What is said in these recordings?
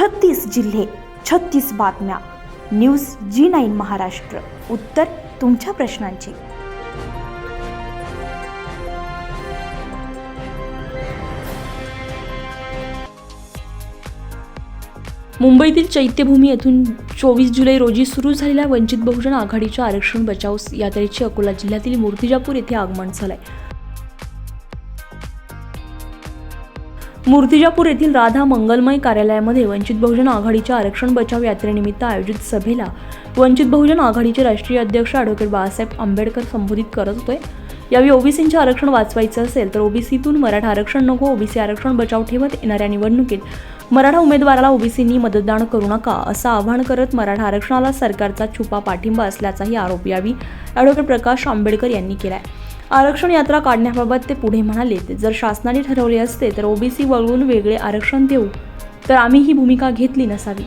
छत्तीस जिल्हे छत्तीस बातम्या. News G nine Maharashtra. उत्तर तुमच्या प्रश्नांची. मुंबईतील चैत्यभूमी येथून चोवीस जुलै रोजी सुरू झालेल्या वंचित बहुजन आघाडीच्या आरक्षण बचाव यात्रेचे अकोला जिल्ह्यातील मूर्तिजापूर येथे आगमन झालंय. मूर्तिजापूर येथील राधा मंगलमय कार्यालयामध्ये वंचित बहुजन आघाडीच्या आरक्षण बचाव यात्रेनिमित्त आयोजित सभेला वंचित बहुजन आघाडीचे राष्ट्रीय अध्यक्ष ॲडव्होकेट बाळासाहेब आंबेडकर संबोधित करत होते. यावेळी ओबीसींचे आरक्षण वाचवायचं असेल तर ओबीसीतून मराठा आरक्षण नको ओबीसी आरक्षण बचाव ठेवत येणाऱ्या निवडणुकीत मराठा उमेदवाराला ओबीसींनी मतदान करू नका असं आवाहन करत मराठा आरक्षणाला सरकारचा छुपा पाठिंबा असल्याचाही आरोप यावी ॲडव्होकेट प्रकाश आंबेडकर यांनी केला आहे आरक्षण यात्रा काढण्याबाबत ते पुढे म्हणाले जर शासनाने ठरवले असते तर ओबीसी वगळून वेगळे आरक्षण देऊ तर आम्ही ही भूमिका घेतली नसावी.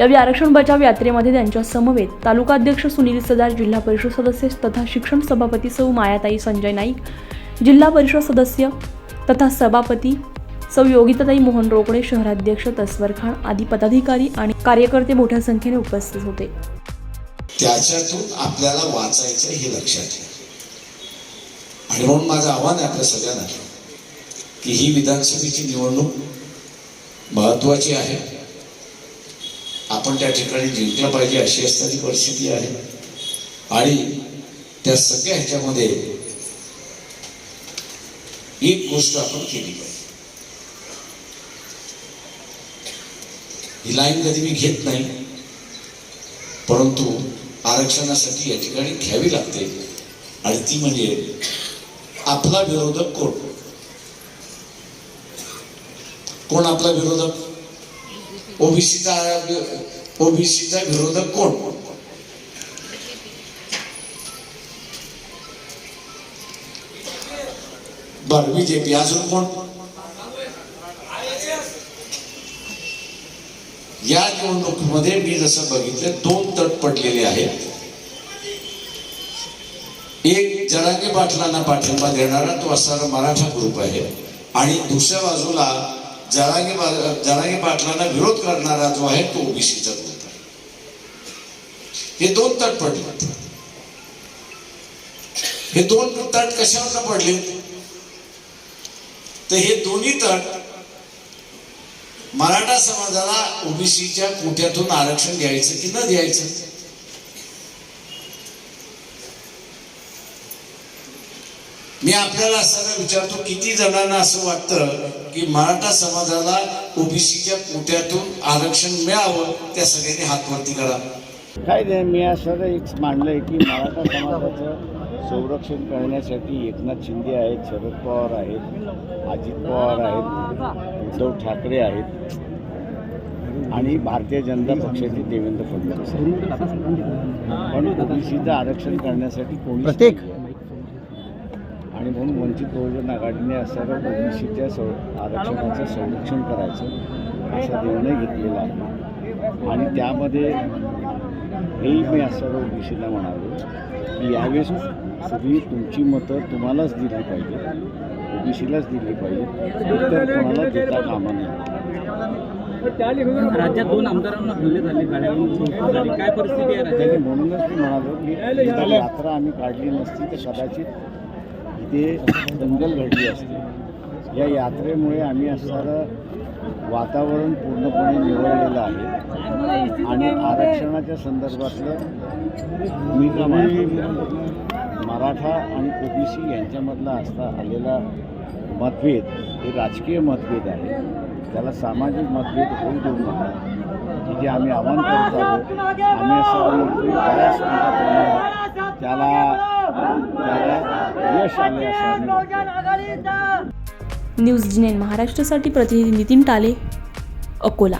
यावेळी आरक्षण बचाव यात्रेमध्ये त्यांच्या समवेत तालुकाध्यक्ष सुनील सदार जिल्हा परिषद सदस्य तथा शिक्षण सभापती सौ मायाताई संजय नाईक जिल्हा परिषद सदस्य तथा सभापती सौ योगिताताई मोहन रोकडे शहराध्यक्ष तस्वर खान आदी पदाधिकारी आणि कार्यकर्ते मोठ्या संख्येने उपस्थित होते. त्याच्यातून आपल्याला वाचायचं हे लक्षात आणि म्हणून माझं आव्हान आहे आपल्या सगळ्यांना की ही विधानसभेची निवडणूक महत्वाची आहे. आपण त्या ठिकाणी जिंकलं पाहिजे अशी असणारी परिस्थिती आहे. आणि त्या सगळ्या ह्याच्यामध्ये एक गोष्ट आपण केली पाहिजे. ही लाईन कधी मी घेत नाही परंतु आरक्षणासाठी या ठिकाणी घ्यावी लागते. आणि ती म्हणजे आपला विरोधक कोण? कोण आपला विरोधक? ओबीसीचा ओबीसीचा विरोधक कोण? बर बीजेपी अजून कोण? या निवडणुकीमध्ये मी जसं बघितलं दोन तट पडलेले आहेत. एक जरांगे पाटलांना पाठिंबा देणारा तो असणारा मराठा ग्रुप आहे. आणि दुसऱ्या बाजूला जरांगे बा- पाटलांना विरोध करणारा जो आहे तो ओबीसीचा ग्रुप आहे. हे दोन तट पडले हे दोन तट कशावर पडले तर हे दोन्ही तट मराठा समाजाला ओबीसीच्या कोट्यातून आरक्षण द्यायचं की न द्यायचं? मी आपल्याला असताना विचारतो किती जणांना असं वाटतं की मराठा समाजाला ओबीसीच्या कोट्यातून आरक्षण मिळावं त्या सगळ्यांनी हात वरती करा. काय नाही मी असं एक मांडलं आहे की मराठा समाजाचं संरक्षण करण्यासाठी एकनाथ शिंदे आहेत शरद पवार आहेत अजित पवार आहेत उद्धव ठाकरे आहेत आणि भारतीय जनता पक्षाचे देवेंद्र फडणवीस आहेत. पण ओबीसीचं आरक्षण करण्यासाठी कोणी प्रत्येक आणि म्हणून वंचित बहुजन आघाडीने असणारं ओबीसीच्या सं आरक्षणाचं संरक्षण करायचं असा निर्णय घेतलेला आहे. आणि त्यामध्ये हेही मी असं ओबीसीला म्हणालो की यावेळेस सगळी तुमची मतं तुम्हालाच दिली पाहिजे ओबीसीलाच दिली पाहिजे. इतर कोणाला देता कामा नये. राज्यात दोन आमदारांना हल्ले झाले गाड्यांवरून चोरी झाली. काय परिस्थिती आहे राज्यात? त्याने म्हणूनच मी म्हणालो की यात्रा आम्ही काढली नसती तर कदाचित ते दंगल घडली असते. या यात्रेमुळे आम्ही असणारं वातावरण पूर्णपणे निवडलेलं आहे. आणि आरक्षणाच्या संदर्भातलं मी मराठा आणि ओबीसी यांच्यामधला असता आलेला मतभेद हे राजकीय मतभेद आहे. त्याला सामाजिक मतभेद होऊ देऊ नका. की जे आम्ही आव्हान करत आहोत आम्ही असं बऱ्याच त्याला त्याला न्यूज जिनेन महाराष्ट्रासाठी प्रतिनिधी नितीन टाले अकोला.